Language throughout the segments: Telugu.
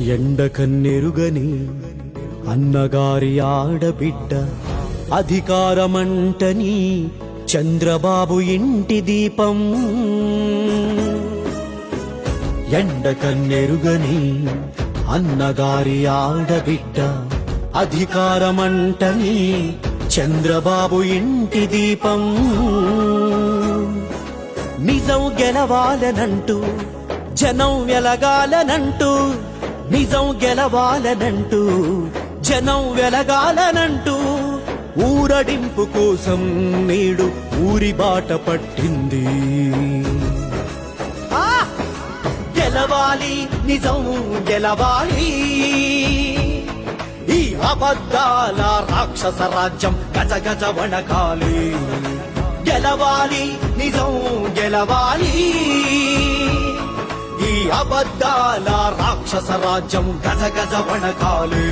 ఎండ కన్నెరుగని అన్నగారి ఆడబిడ్డ అధికారమంటని చంద్రబాబు ఇంటి దీపం. ఎండ కన్నెరుగని అన్నగారి ఆడబిడ్డ అధికారమంటని చంద్రబాబు ఇంటి దీపం. నిజం గెలవాలనంటూ జనం వెలగాలనంటూ నిజం గెలవాలనంటూ జనం వెలగాలనంటూ ఊరడింపు కోసం నేడు ఊరి బాట పట్టింది. ఆ! గెలవాలి నిజం గెలవాలి. ఈ అబద్ధాల రాక్షస రాజ్యం గజ గజ వణకాలి. గెలవాలి నిజం గెలవాలి. అబద్ధాల రాక్షస రాజ్యం గజ గజ వణకాలి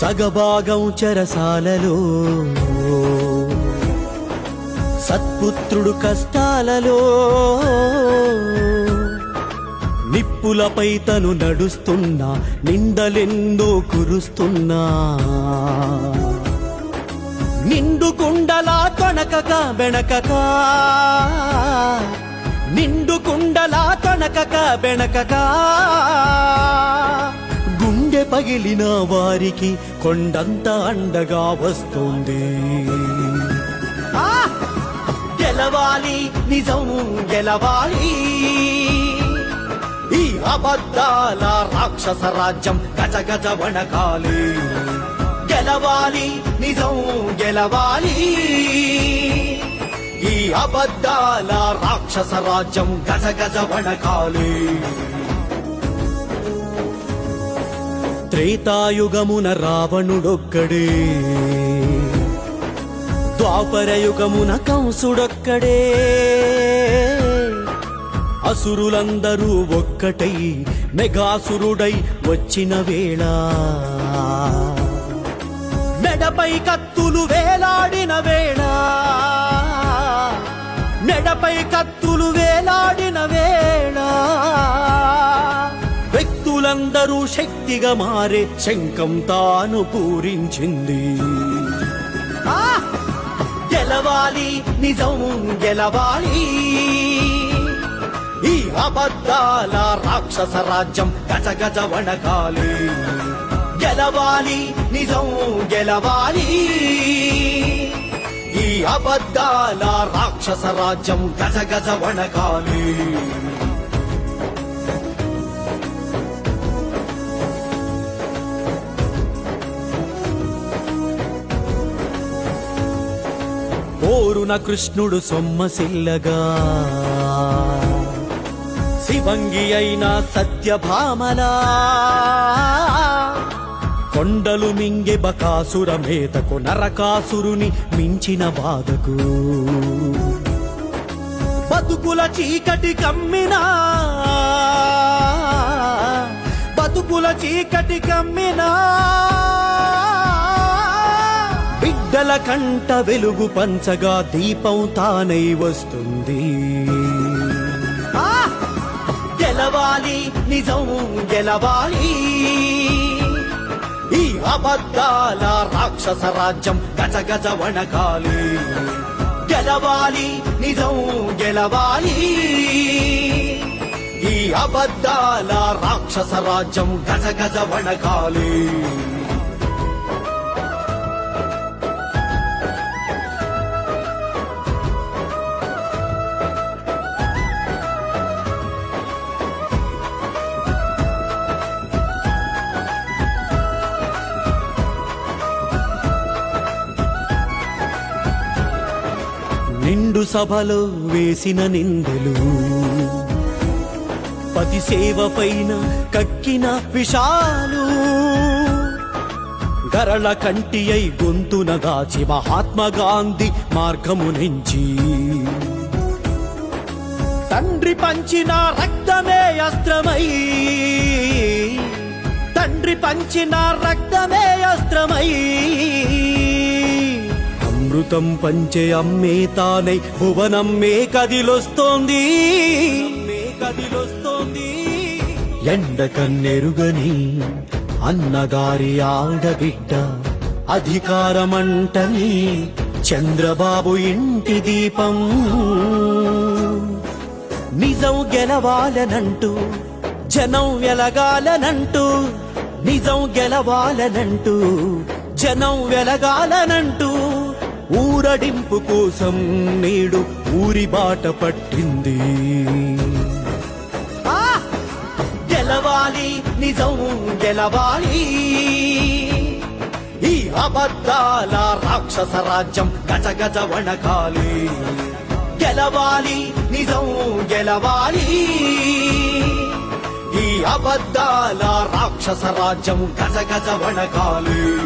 సగభాగం చెరసాలలో సత్పుత్రుడు కష్టాలలో నిప్పులపై తను నడుస్తున్నా నిందలెందో కురుస్తున్నా. నిండు కుండలా తొణకక బెణకక నిండు కుండలా తొణకక బెణకక గుండె పగిలిన వారికి కొండంత అండగా వస్తుంది. ఆ! గెలవాలి నిజం గెలవాలి. ఈ అబద్ధాల రాక్షస రాజ్యం గజ గజ వణకాలి గెలవాలి నిజం గెలవాలి. ఈ అబద్ధాల రాక్షస రాజ్యం గజ గజ వణకాలి త్రేతాయుగమున రావణుడొక్కడే. ద్వాపరయుగమున కంసుడొక్కడే. అసురులందరూ ఒక్కటై మెగాసురుడై వచ్చిన వేళ. మెడపై కత్తులు వేలాడిన వేళ. మెడపై కత్తులు వేలాడిన వేళ. వ్యక్తులందరూ శక్తిగా మారే శంఖం తాను పూరించింది. గెలవాలి నిజం గెలవాలి. ఈ అబద్ధాల రాక్షస రాజ్యం గజ గజ వణకాలి గెలవాలి నిజం గెలవాలి. ఈ అబద్ధాల రాక్షస రాజ్యం గజ గజ వణకాలి పోరున కృష్ణుడు సొమ్మసిల్లగా శివంగి అయిన సత్యభామలా. కొండలు మింగి బకాసుర మేతకు నరకాసురుని మించిన బాధకు. బతుకుల చీకటి కమ్మినా. బతుకుల చీకటి కమ్మినా. బిడ్డల కంట వెలుగు పంచగా దీపం తానై వస్తుంది. గెలవాలి నిజం గెలవాలి. ఈ అబద్ధాల రాక్షస రాజ్యం గజ గజ వణకాలి. గెలవాలి నిజం గెలవాలి. ఈ అబద్ధాల రాక్షస రాజ్యం గజ గజ వణకాలి. నిండు సభలో వేసిన నిందలు. పతి సేవ పైన కక్కిన విషాలు. గరళ కంటి అయి గొంతున దాచి మహాత్మా గాంధీ మార్గము నుంచి. తండ్రి పంచిన రక్తమే అస్త్రమై. తండ్రి పంచిన రక్తమే అస్త్రమై. అమృతం పంచే అమ్మే తానై భువనమ్మే కదిలొస్తోంది. మే కదిలొస్తోంది. ఎండ కన్నెరుగని అన్నగారి ఆడబిడ్డ అధికారమంటని చంద్రబాబు ఇంటి దీపం. నిజం గెలవాలనంటూ జనం వెలగాలనంటూ నిజం గెలవాలనంటూ జనం వెలగాలనంటూ ఊరడింపు కోసం నేడు ఊరి బాట పట్టింది. ఆ! గెలవాలి నిజం గెలవాలి. ఈ అబద్ధాల రాక్షస రాజ్యం గజ గజ వణకాలి. గెలవాలి నిజం గెలవాలి. ఈ అబద్ధాల రాక్షస రాజ్యం గజ గజ వణకాలి.